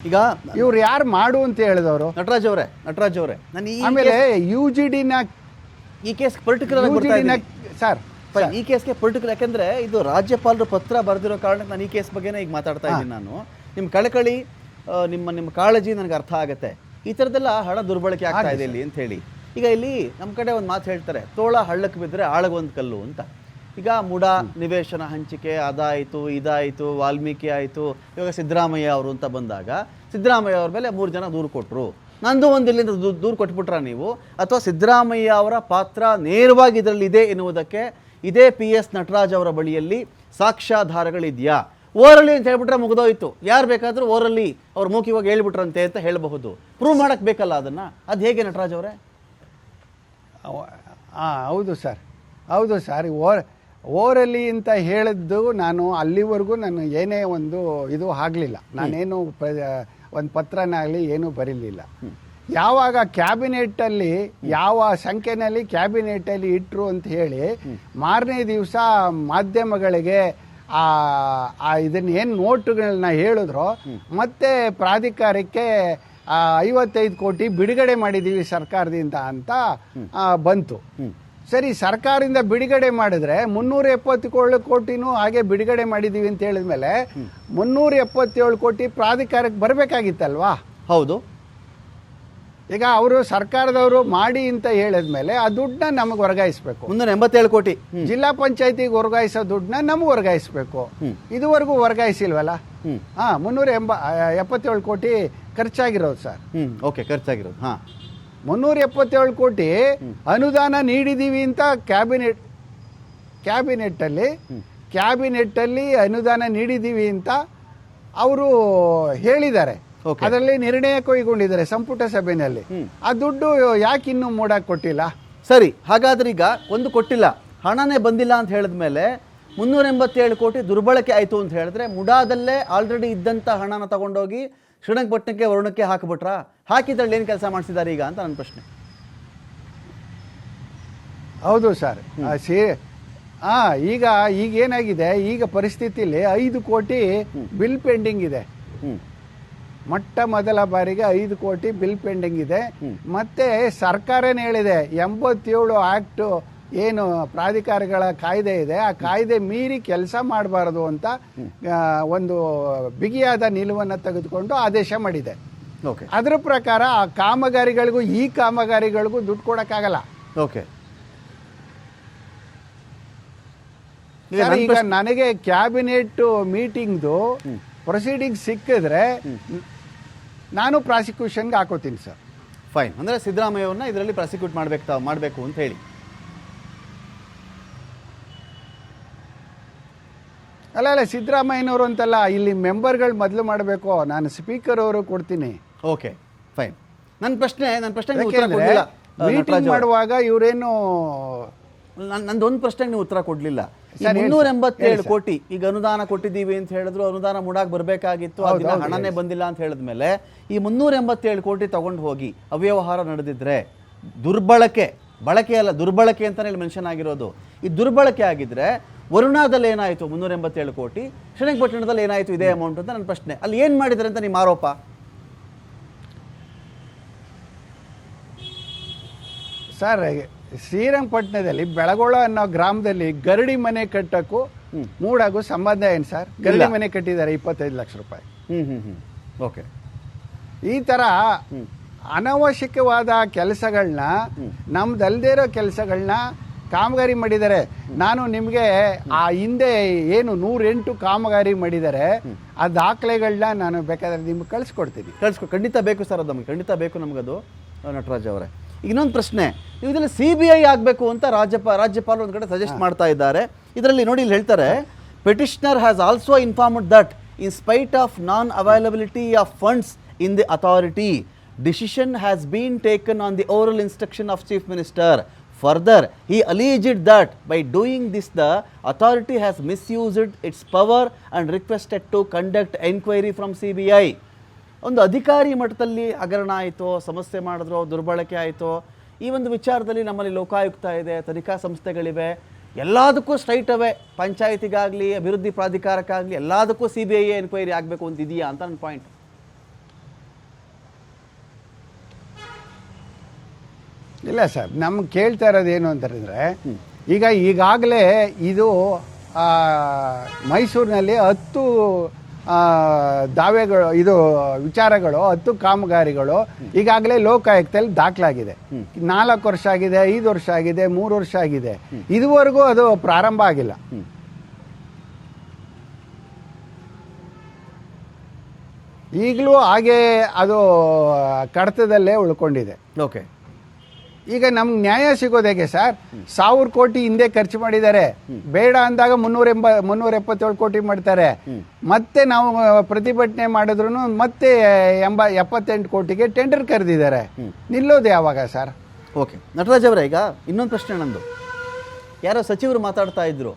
ಈಗ ಇವ್ರು ಯಾರು ಮಾಡು ಅಂತ ಹೇಳಿದವರು? ನಟರಾಜ್ ಅವರೇ ನಟರಾಜ್ ಅವರೇ. ನಾನು ಈ ಆಮೇಲೆ ಯು ಜಿ ಡಿನ ಈ ಕೇಸ್ ಪರ್ಟಿಕ್ಯುಲರ್ ಯು ಜಿ ಡಿನ ಸರ್ ಈ ಕೇಸ್ಗೆ ಪರ್ಟಿಕ್ಯುಲರ್ ಯಾಕಂದ್ರೆ ಇದು ರಾಜ್ಯಪಾಲರು ಪತ್ರ ಬರೆದಿರೋ ಕಾರಣಕ್ಕೆ ನಾನು ಈ ಕೇಸ್ ಬಗ್ಗೆನೇ ಈಗ ಮಾತಾಡ್ತಾ ಇದ್ದೀನಿ ನಾನು. ನಿಮ್ಮ ಕಳಕಳಿ ಆ, ನಿಮ್ಮ ನಿಮ್ಮ ಕಾಳಜಿ ನನಗೆ ಅರ್ಥ ಆಗುತ್ತೆ. ಈ ಥರದ್ದೆಲ್ಲ ಹಣ ದುರ್ಬಳಕೆ ಆಗ್ತಾ ಇದೆ ಇಲ್ಲಿ ಅಂತ ಹೇಳಿ. ಈಗ ಇಲ್ಲಿ ನಮ್ಮ ಕಡೆ ಒಂದು ಮಾತು ಹೇಳ್ತಾರೆ ತೋಳ ಹಳ್ಳಕ್ಕೆ ಬಿದ್ದರೆ ಆಳಗೊಂದು ಕಲ್ಲು ಅಂತ. ಈಗ ಮುಡ ನಿವೇಶನ ಹಂಚಿಕೆ, ಅದಾಯಿತು, ಇದಾಯಿತು, ವಾಲ್ಮೀಕಿ ಆಯಿತು, ಇವಾಗ ಸಿದ್ದರಾಮಯ್ಯ ಅವರು ಅಂತ ಬಂದಾಗ ಸಿದ್ದರಾಮಯ್ಯ ಅವ್ರ ಮೇಲೆ ಮೂರು ಜನ ದೂರು ಕೊಟ್ಟರು ನಂದು ಒಂದು ಇಲ್ಲಿಂದ ದೂ- ದೂರು ಕೊಟ್ಬಿಟ್ರ ನೀವು? ಅಥವಾ ಸಿದ್ದರಾಮಯ್ಯ ಅವರ ಪಾತ್ರ ನೇರವಾಗಿ ಇದರಲ್ಲಿ ಇದೆ ಎನ್ನುವುದಕ್ಕೆ ಇದೇ ಪಿ ಎಸ್ ನಟರಾಜ್ ಅವರ ಬಳಿಯಲ್ಲಿ ಸಾಕ್ಷ್ಯಾಧಾರಗಳಿದೆಯಾ? ಓರಲಿ ಅಂತ ಹೇಳ್ಬಿಟ್ರೆ ಮುಗಿದೋಯ್ತು. ಯಾರು ಬೇಕಾದರೂ ಓರಲಿ ಅವ್ರ ಮುಖ್ಯವಾಗಿ ಹೇಳ್ಬಿಟ್ರಂತೆ ಅಂತ ಹೇಳಬಹುದು. ಪ್ರೂವ್ ಮಾಡೋಕ್ಕೆ ಬೇಕಲ್ಲ ಅದನ್ನು? ಅದು ಹೇಗೆ ನಟರಾಜ್ ಅವರೇ? ಹಾಂ ಹೌದು ಸರ್. ಹೌದು ಸರ್. ಓರ್ ಓರಲ್ಲಿ ಅಂತ ಹೇಳಿದ್ದು ನಾನು ಅಲ್ಲಿವರೆಗೂ ನಾನು ಏನೇ ಒಂದು ಇದು ಆಗಲಿಲ್ಲ. ನಾನೇನು ಒಂದು ಪತ್ರನಾಗಲಿ ಏನೂ ಬರೀಲಿಲ್ಲ. ಯಾವಾಗ ಕ್ಯಾಬಿನೆಟ್ಟಲ್ಲಿ ಯಾವ ಸಂಖ್ಯೆನಲ್ಲಿ ಕ್ಯಾಬಿನೆಟ್ಟಲ್ಲಿ ಇಟ್ಟರು ಅಂತ ಹೇಳಿ ಮಾರನೇ ದಿವಸ ಮಾಧ್ಯಮಗಳಿಗೆ ಆ ಇದನ್ನ ಏನು ನೋಟುಗಳನ್ನ ಹೇಳಿದ್ರು ಮತ್ತೆ ಪ್ರಾಧಿಕಾರಕ್ಕೆ ಐವತ್ತೈದು ಕೋಟಿ ಬಿಡುಗಡೆ ಮಾಡಿದ್ದೀವಿ ಸರ್ಕಾರದಿಂದ ಅಂತ ಬಂತು. ಸರಿ ಸರ್ಕಾರದಿಂದ ಬಿಡುಗಡೆ ಮಾಡಿದ್ರೆ ಮುನ್ನೂರ ಎಪ್ಪತ್ತೇಳು ಕೋಟಿನೂ ಹಾಗೆ ಬಿಡುಗಡೆ ಮಾಡಿದ್ದೀವಿ ಅಂತ ಹೇಳಿದ್ಮೇಲೆ ಮುನ್ನೂರ ಎಪ್ಪತ್ತೇಳು ಕೋಟಿ ಪ್ರಾಧಿಕಾರಕ್ಕೆ ಬರಬೇಕಾಗಿತ್ತಲ್ವಾ? ಹೌದು. ಈಗ ಅವರು ಸರ್ಕಾರದವರು ಮಾಡಿ ಅಂತ ಹೇಳಿದ್ಮೇಲೆ ಆ ದುಡ್ಡನ್ನ ನಮಗೆ ವರ್ಗಾಯಿಸಬೇಕು. ಮುನ್ನೂರ ಎಂಬತ್ತೇಳು ಕೋಟಿ. ಜಿಲ್ಲಾ ಪಂಚಾಯತಿಗೆ ವರ್ಗಾಯಿಸೋ ದುಡ್ಡನ್ನ ನಮ್ಗೆ ವರ್ಗಾಯಿಸಬೇಕು. ಇದುವರೆಗೂ ವರ್ಗಾಯಿಸಿಲ್ವಲ್ಲ. ಹಾ ಮುನ್ನೂರ ಎಂಬ ಎಪ್ಪತ್ತೇಳು ಕೋಟಿ ಖರ್ಚಾಗಿರೋದು ಸರ್. ಓಕೆ ಖರ್ಚಾಗಿರೋದು. ಹಾ. ಮುನ್ನೂರ ಎಪ್ಪತ್ತೇಳು ಕೋಟಿ ಅನುದಾನ ನೀಡಿದೀವಿ ಅಂತ ಕ್ಯಾಬಿನೆಟ್ ಕ್ಯಾಬಿನೆಟ್ಟಲ್ಲಿ ಕ್ಯಾಬಿನೆಟ್ಟಲ್ಲಿ ಅನುದಾನ ನೀಡಿದೀವಿ ಅಂತ ಅವರು ಹೇಳಿದ್ದಾರೆ. ಅದರಲ್ಲಿ ನಿರ್ಣಯ ಕೈಗೊಂಡಿದ್ದಾರೆ ಸಂಪುಟ ಸಭೆಯಲ್ಲಿ. ಆ ದುಡ್ಡು ಯಾಕೆ ಇನ್ನೂ ಮೂಡಾಕ್ ಕೊಟ್ಟಿಲ್ಲ? ಸರಿ ಹಾಗಾದ್ರೆ ಈಗ ಒಂದು ಕೊಟ್ಟಿಲ್ಲ ಹಣನೇ ಬಂದಿಲ್ಲ ಅಂತ ಹೇಳಿದ ಮೇಲೆ ಮುನ್ನೂರ ಎಂಬತ್ತೇಳು ಕೋಟಿ ದುರ್ಬಳಕೆ ಆಯಿತು ಅಂತ ಹೇಳಿದ್ರೆ ಮುಡಾದಲ್ಲೇ ಆಲ್ರೆಡಿ ಇದ್ದಂಥ ಹಣನ ತಗೊಂಡೋಗಿ ಶ್ರೀರಂಗಪಟ್ಟಣಕ್ಕೆ ವರುಣಕ್ಕೆ ಹಾಕಿಬಿಟ್ರ? ಹಾಕಿದ್ರಲ್ಲಿ ಏನು ಕೆಲಸ ಮಾಡಿಸಿದ್ದಾರೆ ಈಗ ಅಂತ ನನ್ನ ಪ್ರಶ್ನೆ. ಹೌದು ಸರ್. ಸಿ ಹಾ ಈಗ ಈಗ ಏನಾಗಿದೆ? ಈಗ ಪರಿಸ್ಥಿತಿಲಿ ಐದು ಕೋಟಿ ಬಿಲ್ ಪೆಂಡಿಂಗ್ ಇದೆ. ಮೊಟ್ಟ ಮೊದಲ ಬಾರಿಗೆ ಐದು ಕೋಟಿ ಬಿಲ್ ಪೆಂಡಿಂಗ್ ಇದೆ. ಮತ್ತೆ ಸರ್ಕಾರನೇ ಹೇಳಿದೆ? ಎಂಬತ್ತೇಳು ಆಕ್ಟ್ ಏನು ಪ್ರಾಧಿಕಾರಗಳ ಕಾಯ್ದೆ ಇದೆ ಆ ಕಾಯ್ದೆ ಮೀರಿ ಕೆಲಸ ಮಾಡಬಾರದು ಅಂತ ಒಂದು ಬಿಗಿಯಾದ ನಿಲುವನ್ನು ತೆಗೆದುಕೊಂಡು ಆದೇಶ ಮಾಡಿದೆ. ಓಕೆ. ಅದರ ಪ್ರಕಾರ ಆ ಕಾಮಗಾರಿಗಳಿಗೂ ಈ ಕಾಮಗಾರಿಗಳಿಗೂ ದುಡ್ಡು ಕೊಡೋಕ್ಕಾಗಲ್ಲ. ಓಕೆ. ಈಗ ನನಗೆ ಕ್ಯಾಬಿನೆಟ್ ಮೀಟಿಂಗ್ದು ಪ್ರೊಸೀಡಿಂಗ್ ಸಿಕ್ಕಿದ್ರೆ ನಾನು ಪ್ರಾಸಿಕ್ಯೂಷನ್ಗೆ ಹಾಕೋತೀನಿ ಸರ್. ಫೈನ್. ಅಂದರೆ ಸಿದ್ದರಾಮಯ್ಯವ್ರನ್ನ ಇದರಲ್ಲಿ ಪ್ರಾಸಿಕ್ಯೂಟ್ ಮಾಡಬೇಕು ಮಾಡಬೇಕು ಅಂತ ಹೇಳಿ. ಅಲ್ಲ ಅಲ್ಲ ಸಿದ್ದರಾಮಯ್ಯನವರು ಅಂತಲ್ಲ ಇಲ್ಲಿ ಮೆಂಬರ್ಗಳು ಮೊದಲು ಮಾಡಬೇಕು. ನಾನು ಸ್ಪೀಕರ್ ಅವರು ಕೊಡ್ತೀನಿ. Okay fine. ನನ್ನ ಪ್ರಶ್ನೆ ನನ್ನ ಪ್ರಶ್ನೆಗೆ ನೀವು ಉತ್ತರ ಕೊಡಲಿಲ್ಲ ಮೀಟಿಂಗ್ ಮಾಡುವಾಗ ಇವರೇನು ನಂದೊಂದು ಪ್ರಶ್ನೆಗೆ ನೀವು ಉತ್ತರ ಕೊಡಲಿಲ್ಲ. ಇನ್ನೂರ ಎಂಬತ್ತೇಳು ಕೋಟಿ ಈಗ ಅನುದಾನ ಕೊಟ್ಟಿದ್ದೀವಿ ಅಂತ ಹೇಳಿದ್ರು ಅನುದಾನ ಮುಡಾಕ್ ಬರಬೇಕಾಗಿತ್ತು ಅದನ್ನ ಹಣನೇ ಬಂದಿಲ್ಲ ಅಂತ ಹೇಳಿದ್ಮೇಲೆ ಈ ಮುನ್ನೂರ ಎಂಬತ್ತೇಳು ಕೋಟಿ ತಗೊಂಡು ಹೋಗಿ ಅವ್ಯವಹಾರ ನಡೆದಿದ್ರೆ ದುರ್ಬಳಕೆ ಬಳಕೆ ಅಲ್ಲ ದುರ್ಬಳಕೆ ಅಂತಾನೆ ಇಲ್ಲಿ ಮೆನ್ಷನ್ ಆಗಿರೋದು. ಈ ದುರ್ಬಳಕೆ ಆಗಿದ್ರೆ ವರುಣಾದಲ್ಲಿ ಏನಾಯಿತು? ಮುನ್ನೂರ ಎಂಬತ್ತೇಳು ಕೋಟಿ. ಶ್ರೀರಂಗಪಟ್ಟಣದಲ್ಲಿ ಏನಾಯಿತು? ಇದೇ ಅಮೌಂಟ್ ಅಂತ ನನ್ನ ಪ್ರಶ್ನೆ. ಅಲ್ಲಿ ಏನು ಮಾಡಿದ್ರೆ ಅಂತ ನಿಮ್ಮ ಆರೋಪ? ಸರ್ ಶ್ರೀರಂಗಪಟ್ಟಣದಲ್ಲಿ ಬೆಳಗೊಳ ಅನ್ನೋ ಗ್ರಾಮದಲ್ಲಿ ಗರಡಿ ಮನೆ ಕಟ್ಟಕ್ಕೂ ಮೂಡಾಗೂ ಸಂಬಂಧ ಏನು ಸರ್? ಗರಡಿ ಮನೆ ಕಟ್ಟಿದ್ದಾರೆ ಇಪ್ಪತ್ತೈದು ಲಕ್ಷ ರೂಪಾಯಿ. ಹ್ಮ್ ಹ್ಮ್ ಹ್ಮ್. ಓಕೆ ಈ ಥರ ಅನವಶ್ಯಕವಾದ ಕೆಲಸಗಳನ್ನ ನಮ್ದಲ್ದೇ ಇರೋ ಕೆಲಸಗಳನ್ನ ಕಾಮಗಾರಿ ಮಾಡಿದ್ದಾರೆ. ನಾನು ನಿಮಗೆ ಆ ಹಿಂದೆ ಏನು ನೂರೆಂಟು ಕಾಮಗಾರಿ ಮಾಡಿದ್ದಾರೆ ಆ ದಾಖಲೆಗಳನ್ನ ನಾನು ಬೇಕಾದ್ರೆ ನಿಮ್ಗೆ ಕಳಿಸ್ಕೊಡ್ತೀನಿ. ಕಳಿಸ್ಕೊ ಖಂಡಿತ ಬೇಕು ಸರ್ ಅದು ನಮ್ಗೆ ಖಂಡಿತ ಬೇಕು ನಮಗದು ನಟರಾಜ್ ಅವರೇ. ಈಗ ಇನ್ನೊಂದು ಪ್ರಶ್ನೆ ನೀವು ಇದರಲ್ಲಿ ಸಿ ಬಿ ಐ ಆಗಬೇಕು ಅಂತ ರಾಜ್ಯಪಾಲ ರಾಜ್ಯಪಾಲರು ಒಂದು ಕಡೆ ಸಜೆಸ್ಟ್ ಮಾಡ್ತಾ ಇದ್ದಾರೆ. ಇದರಲ್ಲಿ ನೋಡಿ ಇಲ್ಲಿ ಹೇಳ್ತಾರೆ petitioner has also informed that in spite of non availability of funds in the authority decision has been taken on the overall instruction of chief minister Further, he alleged that by doing this, the authority has misused its power and requested to conduct enquiry from CBI. ಒಂದು ಅಧಿಕಾರಿ ಮಟ್ಟದಲ್ಲಿ ಹಗರಣ ಆಯಿತೋ ಸಮಸ್ಯೆ ಮಾಡಿದ್ರೋ ದುರ್ಬಳಕೆ ಆಯಿತೋ ಈ ಒಂದು ವಿಚಾರದಲ್ಲಿ ನಮ್ಮಲ್ಲಿ ಲೋಕಾಯುಕ್ತ ಇದೆ ತನಿಖಾ ಸಂಸ್ಥೆಗಳಿವೆ ಎಲ್ಲದಕ್ಕೂ ಸ್ಟ್ರೈಟ್ ಅವೇ ಪಂಚಾಯತಿಗಾಗಲಿ ಅಭಿವೃದ್ಧಿ ಪ್ರಾಧಿಕಾರಕ್ಕಾಗಲಿ ಎಲ್ಲದಕ್ಕೂ ಸಿ ಬಿ ಐ ಎನ್ಕ್ವೈರಿ ಆಗಬೇಕು ಅಂತ ಇದೆಯಾ ಅಂತ ನನ್ನ ಪಾಯಿಂಟ್ ಇಲ್ಲ ಸರ್ ನಮ್ಗೆ ಕೇಳ್ತಾ ಇರೋದು ಏನು ಅಂತಂದ್ರೆ ಈಗ ಈಗಾಗಲೇ ಇದು ಮೈಸೂರಿನಲ್ಲಿ ಹತ್ತು ದಾವೆಗಳು ಇದು ವಿಚಾರಗಳು ಹತ್ತು ಕಾಮಗಾರಿಗಳು ಈಗಾಗಲೇ ಲೋಕಾಯುಕ್ತಲ್ಲಿ ದಾಖಲಾಗಿದೆ. ನಾಲ್ಕು ವರ್ಷ ಆಗಿದೆ ಐದು ವರ್ಷ ಆಗಿದೆ ಮೂರು ವರ್ಷ ಆಗಿದೆ. ಇದುವರೆಗೂ ಅದು ಪ್ರಾರಂಭ ಆಗಿಲ್ಲ. ಈಗಲೂ ಹಾಗೆ ಅದು ಕಡತದಲ್ಲೇ ಉಳ್ಕೊಂಡಿದೆ. ಓಕೆ. ಈಗ ನಮ್ಗೆ ನ್ಯಾಯ ಸಿಗೋದು ಹೇಗೆ ಸರ್? ಸಾವಿರ ಕೋಟಿ ಹಿಂದೆ ಖರ್ಚು ಮಾಡಿದ್ದಾರೆ. ಬೇಡ ಅಂದಾಗ ಮುನ್ನೂರ ಎಂಬ ಮುನ್ನೂರ ಎಪ್ಪತ್ತೇಳು ಕೋಟಿ ಮಾಡ್ತಾರೆ. ಮತ್ತೆ ನಾವು ಪ್ರತಿಭಟನೆ ಮಾಡಿದ್ರು ಮತ್ತೆ ಎಂಬ ಎಪ್ಪತ್ತೆಂಟು ಕೋಟಿಗೆ ಟೆಂಡರ್ ಕರೆದಿದ್ದಾರೆ. ನಿಲ್ಲೋದು ಯಾವಾಗ ಸರ್? ಓಕೆ. ನಟರಾಜ್ ಅವರ ಈಗ ಇನ್ನೊಂದು ಪ್ರಶ್ನೆ ನಂದು. ಯಾರೋ ಸಚಿವರು ಮಾತಾಡ್ತಾ ಇದ್ರು.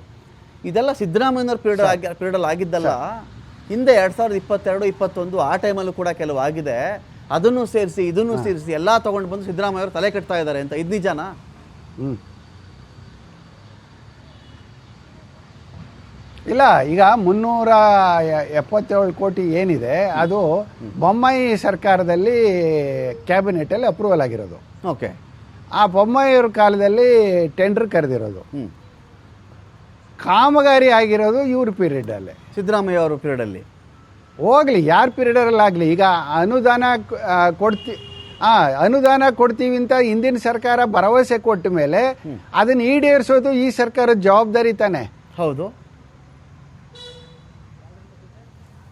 ಇದೆಲ್ಲ ಸಿದ್ದರಾಮಯ್ಯನವ್ರ ಪೀರಿಯಡ್ ಆಗಿ ಪೀರಿಯಡಲ್ಲಿ ಆಗಿದ್ದಲ್ಲ. ಹಿಂದೆ ಎರಡು ಸಾವಿರದ ಇಪ್ಪತ್ತೆರಡು ಇಪ್ಪತ್ತೊಂದು ಆ ಟೈಮಲ್ಲೂ ಕೂಡ ಕೆಲವು ಆಗಿದೆ. ಅದನ್ನು ಸೇರಿಸಿ ಇದನ್ನು ಸೇರಿಸಿ ಎಲ್ಲ ತಗೊಂಡು ಬಂದು ಸಿದ್ದರಾಮಯ್ಯ ಅವರು ತಲೆ ಕಟ್ತಾ ಇದ್ದಾರೆ ಅಂತ. ಇದು ನಿಜನಾ? ಇಲ್ಲ ಈಗ ಮುನ್ನೂರ ಎಪ್ಪತ್ತೇಳು ಕೋಟಿ ಏನಿದೆ ಅದು ಬೊಮ್ಮಾಯಿ ಸರ್ಕಾರದಲ್ಲಿ ಕ್ಯಾಬಿನೆಟಲ್ಲಿ ಅಪ್ರೂವಲ್ ಆಗಿರೋದು. ಓಕೆ. ಆ ಬೊಮ್ಮಾಯಿಯವ್ರ ಕಾಲದಲ್ಲಿ ಟೆಂಡರ್ ಕರೆದಿರೋದು. ಕಾಮಗಾರಿ ಆಗಿರೋದು ಇವ್ರ ಅಲ್ಲಿ. ಸಿದ್ದರಾಮಯ್ಯ ಅವರ ಪೀರಿಯಡಲ್ಲಿ ಹೋಗ್ಲಿ ಯಾರ ಪೀರಿಯಡರಲ್ಲಾಗಲಿ ಆಗಲಿ. ಈಗ ಅನುದಾನ ಕೊಡ್ತಿ ಆ ಅನುದಾನ ಕೊಡ್ತೀವಿ ಅಂತ ಹಿಂದಿನ ಸರ್ಕಾರ ಭರವಸೆ ಕೊಟ್ಟ ಮೇಲೆ ಅದನ್ನ ಈಡೇರಿಸೋದು ಈ ಸರ್ಕಾರದ ಜವಾಬ್ದಾರಿ ತಾನೆ. ಹೌದು.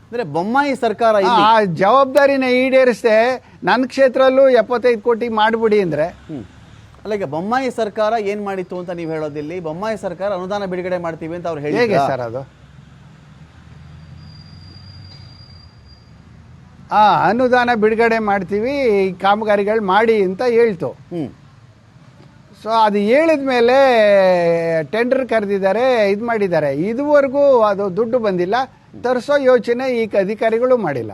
ಅಂದ್ರೆ ಬೊಮ್ಮಾಯಿ ಸರ್ಕಾರ ಆ ಜವಾಬ್ದಾರಿನ ಈಡೇರಿಸದೆ ನನ್ನ ಕ್ಷೇತ್ರಲ್ಲೂ ಎಪ್ಪತ್ತೈದು ಕೋಟಿ ಮಾಡಿಬಿಡಿ ಅಂದ್ರೆ. ಅಲ್ಲಿಗೆ ಅಲ್ಲ ಈಗ ಬೊಮ್ಮಾಯಿ ಸರ್ಕಾರ ಏನ್ ಮಾಡಿತ್ತು ಅಂತ ನೀವು ಹೇಳೋದಿಲ್ಲಿ? ಬೊಮ್ಮಾಯಿ ಸರ್ಕಾರ ಅನುದಾನ ಬಿಡುಗಡೆ ಮಾಡ್ತೀವಿ ಅಂತ ಅವ್ರು ಹೇಳಿ ಸರ್ ಅದು? ಆ ಅನುದಾನ ಬಿಡುಗಡೆ ಮಾಡ್ತೀವಿ ಈ ಕಾಮಗಾರಿಗಳು ಮಾಡಿ ಅಂತ ಹೇಳ್ತು. ಸೊ ಅದು ಹೇಳಿದ ಮೇಲೆ ಟೆಂಡರ್ ಕರೆದಿದ್ದಾರೆ ಇದು ಮಾಡಿದ್ದಾರೆ. ಇದುವರೆಗೂ ಅದು ದುಡ್ಡು ಬಂದಿಲ್ಲ. ತರಿಸೋ ಯೋಚನೆ ಈ ಅಧಿಕಾರಿಗಳು ಮಾಡಿಲ್ಲ.